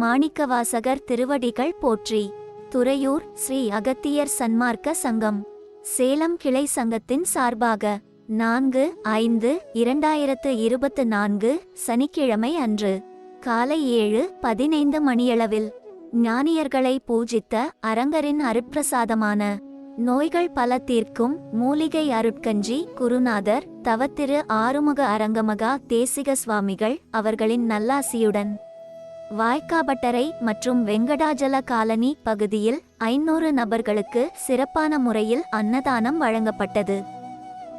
மாணிக்கவாசகர் திருவடிகள் போற்றி. துறையூர் ஸ்ரீ அகத்தியர் சன்மார்க்க சங்கம். சேலம் கிளை சங்கத்தின் சார்பாக நான்கு ஐந்து இரண்டாயிரத்து இருபத்து நான்கு சனிக்கிழமை அன்று காலை ஏழு பதினைந்து மணியளவில் ஞானியர்களை பூஜித்த அரங்கரின் அருட்பிரசாதமான நோய்கள் பல தீர்க்கும் மூலிகை அருட்கஞ்சி குருநாதர் தவத்திரு ஆறுமுக அரங்கமகா தேசிக சுவாமிகள் அவர்களின் நல்லாசியுடன் வாய்க்காபட்டரை மற்றும் வெங்கடாஜல காலனி பகுதியில் ஐநூறு நபர்களுக்கு சிறப்பான முறையில் அன்னதானம் வழங்கப்பட்டது.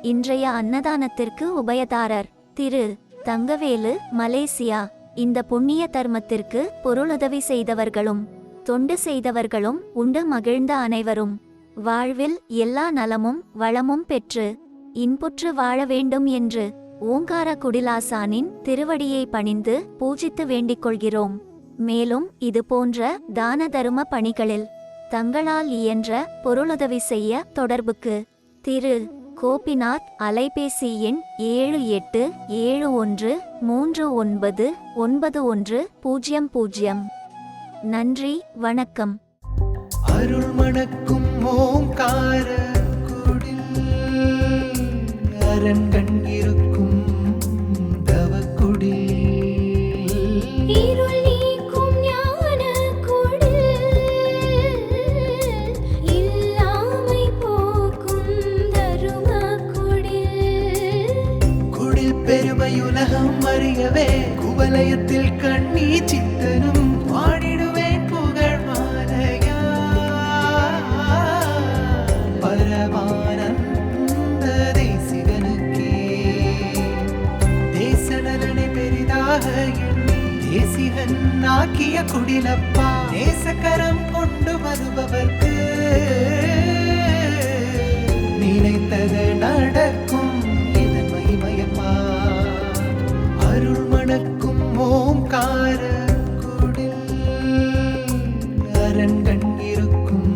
இன்றைய அன்னதானத்திற்கு உபயதாரர் திரு. தங்கவேலு மலேசியா. இந்த புண்ணிய தர்மத்திற்கு பொருளுதவி செய்தவர்களும் தொண்டு செய்தவர்களும் உண்டு மகிழ்ந்த அனைவரும். வாழ்வில் எல்லா நலமும் வளமும் பெற்று இன்புற்று வாழ வேண்டும் என்று ஓங்கார குடிலாசானின் திருவடியை பணிந்து பூஜித்து வேண்டிக் கொள்கிறோம். மேலும் இது போன்ற தான தரும பணிகளில் தங்களால் இயன்ற பொருளுதவி செய்ய தொடர்புக்கு. திரு. கோபிநாத் அலைபேசி எண் ஏழு எட்டு ஏழு ஒன்று மூன்று ஒன்பது ஒன்பது ஒன்று பூஜ்ஜியம் பூஜ்ஜியம் நன்றி வணக்கம். அருள் மணக்கும் ஓங்கார குடில் அரண்கண் இருக்கும் உலகம் அறியவே குவலயத்தில் கண்ணி சித்தனும் பாடிடுவேன் புகழ் மாலையா. பரமானந்த தேசிகனுக்கே. தேசநலனை பெரிதாக எண்ணி தேசிகன் ஆக்கிய குடிலப்பா நேசக்கரம் கொண்டு வருபவர்க்கு. எனக்கும் ஓம் கார குடில் அரண்கண் இருக்கும்